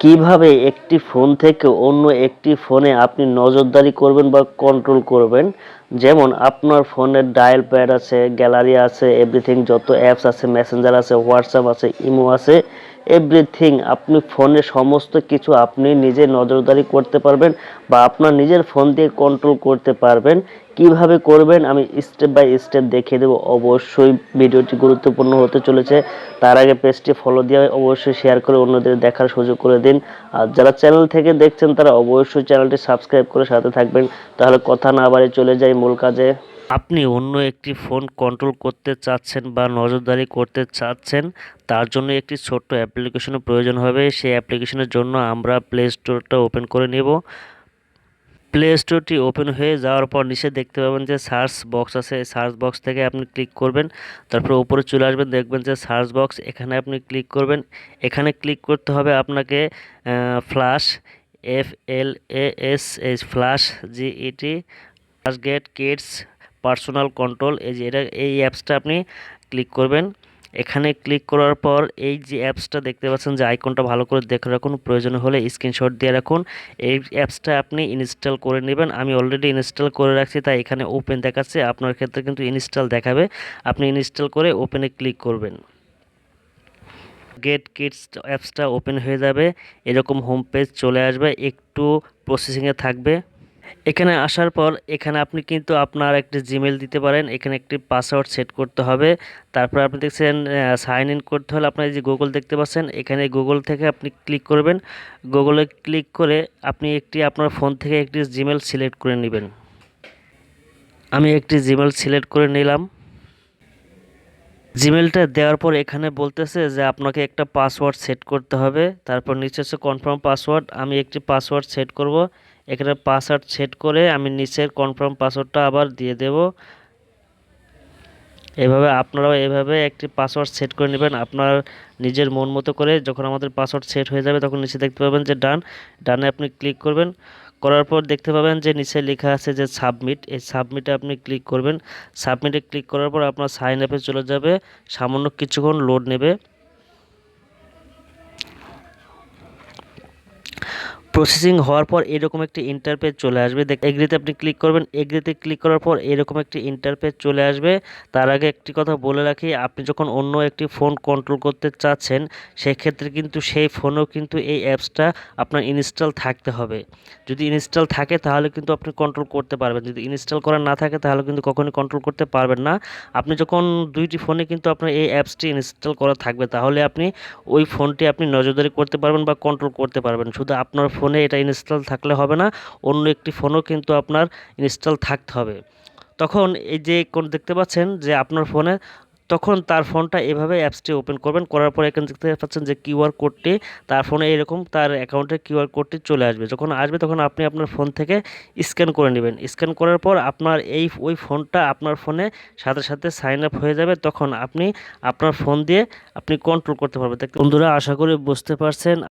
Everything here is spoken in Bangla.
কীভাবে একটি ফোন থেকে অন্য একটি ফোনে আপনি নজরদারি করবেন বা কন্ট্রোল করবেন? যেমন আপনার ফোনের ডায়াল প্যাড আছে গ্যালারি আছে এভরিথিং যত অ্যাপস আছে মেসেঞ্জার আছে হোয়াটসঅ্যাপ আছে ইমো আছে এভরিথিং আপনি ফোনে সমস্ত কিছু আপনি নিজে নজরদারি করতে পারবেন বা আপনার নিজের ফোন দিয়ে কন্ট্রোল করতে পারবেন। কীভাবে করবেন আমি স্টেপ বাই স্টেপ দেখিয়ে দেবো। অবশ্যই ভিডিওটি গুরুত্বপূর্ণ হতে চলেছে। তার আগে পেজটি ফলো দিয়ে অবশ্যই শেয়ার করে অন্যদের দেখার সুযোগ করে দিন। আর যারা চ্যানেল থেকে দেখছেন তারা অবশ্যই চ্যানেলটি সাবস্ক্রাইব করে সাথে থাকবেন। তাহলে কথা না বাড়িয়ে চলে যাই মূল কাজে। আপনি অন্য একটি ফোন কন্ট্রোল করতে চাচ্ছেন বা নজরদারি করতে চাচ্ছেন, তার জন্য একটি ছোট্ট অ্যাপ্লিকেশনের প্রয়োজন হবে। সেই অ্যাপ্লিকেশনের জন্য আমরা প্লে স্টোরটা ওপেন করে নেব। প্লে স্টোরটি ওপেন হয়ে যাওয়ার পর নিচে দেখতে পাবেন যে সার্চ বক্স আছে। সার্চ বক্স থেকে আপনি ক্লিক করবেন, তারপর উপরে চলে আসবেন, দেখবেন যে সার্চ বক্স এখানে আপনি ক্লিক করবেন। এখানে ক্লিক করতে হবে আপনাকে flash F L A S H flash G E T flash get kids personal control এই যে এটা, এই অ্যাপসটা আপনি ক্লিক করবেন। এখানে ক্লিক করার পর এই যে অ্যাপসটা দেখতে পাচ্ছেন যে আইকনটা ভালো করে দেখে রাখুন, প্রয়োজন হলে স্ক্রিনশট দিয়ে রাখুন। এই অ্যাপসটা আপনি ইনস্টল করে নেবেন। আমি অলরেডি ইনস্টল করে রাখছি, তাই এখানে ওপেন দেখাচ্ছে। আপনার ক্ষেত্রে কিন্তু ইনস্টল দেখাবে। আপনি ইনস্টল করে ওপেনে ক্লিক করবেন। গেট কিডস অ্যাপসটা ওপেন হয়ে যাবে। এরকম হোম পেজ চলে আসবে। একটু প্রসেসিংয়ে থাকবে। এখানে আসার পর এখানে আপনি কিন্তু আপনার একটি জিমেল দিতে পারেন, এখানে একটি পাসওয়ার্ড সেট করতে হবে। তারপর আপনি দেখছেন সাইন ইন করতে হলে আপনার যে গুগল দেখতে পাচ্ছেন, এখানে গুগল থেকে আপনি ক্লিক করবেন। গুগলে ক্লিক করে আপনি একটি আপনার ফোন থেকে একটি জিমেল সিলেক্ট করে নেবেন। আমি একটি জিমেল সিলেক্ট করে নিলাম। জিমেলটা দেওয়ার পর এখানে বলতেছে যে আপনাকে একটা পাসওয়ার্ড সেট করতে হবে। তারপর নিচে হচ্ছে কনফার্ম পাসওয়ার্ড আমি একটি পাসওয়ার্ড সেট করব। এখানে পাসওয়ার্ড সেট করে আমি নিচের কনফার্ম পাসওয়ার্ডটা আবার দিয়ে দেব। এভাবে আপনারাও এভাবে একটি পাসওয়ার্ড সেট করে নেবেন। আপনার নিজের মন মতো করে যখন আমাদের পাসওয়ার্ড সেট হয়ে যাবে তখন নিচে দেখতে পাবেন যে ডান ডানে আপনি ক্লিক করবেন। করার পর দেখতে পাবেন যে নিচে লেখা আছে যে সাবমিট এই সাবমিটে আপনি ক্লিক করবেন। সাবমিটে ক্লিক করার পর আপনার সাইন আপে চলে যাবে। সামান্য কিছুক্ষণ লোড নেবে। প্রসেসিং হওয়ার পর এরকম একটি ইন্টারপেজ চলে আসবে। দেখ এগ্রিতে আপনি ক্লিক করবেন। এগ্রিতে ক্লিক করার পর এরকম একটি ইন্টারপেজ চলে আসবে। তার আগে একটি কথা বলে রাখি, আপনি যখন অন্য একটি ফোন কন্ট্রোল করতে চাচ্ছেন, সেক্ষেত্রে কিন্তু সেই ফোনেও কিন্তু এই অ্যাপসটা আপনার ইনস্টল থাকতে হবে। যদি ইনস্টল থাকে, তাহলে কিন্তু আপনি কন্ট্রোল করতে পারবেন। যদি ইনস্টল করা না থাকে, তাহলে কিন্তু কখনোই কন্ট্রোল করতে পারবেন না। আপনি যখন দুইটি ফোনে কিন্তু আপনার এই অ্যাপসটি ইনস্টল করা থাকবে, তাহলে আপনি ওই ফোনটি আপনি নজরদারি করতে পারবেন বা কন্ট্রোল করতে পারবেন। শুধু আপনার ফোনে এটা ইনস্টল থাকলে হবে না, অন্য একটি ফোনও কিন্তু আপনার ইনস্টল থাকতে হবে। তখন এই যে কোন দেখতে পাচ্ছেন যে আপনার ফোনে, তখন তার ফোনটা এভাবে অ্যাপসটি ওপেন করবেন, করার পর এখানে দেখতে পাচ্ছেন যে কিউআর কোডটি, তার ফোনে এরকম তার অ্যাকাউন্টে কিউআর কোডটি চলে আসবে। যখন আসবে তখন আপনি আপনার ফোন থেকে স্ক্যান করে নেবেন। স্ক্যান করার পর আপনার এই ওই ফোনটা আপনার ফোনে সাথে সাথে সাইন আপ হয়ে যাবে, তখন আপনি আপনার ফোন দিয়ে আপনি কন্ট্রোল করতে পারবেন। বন্ধুরা, আশা করি বুঝতে পারছেন।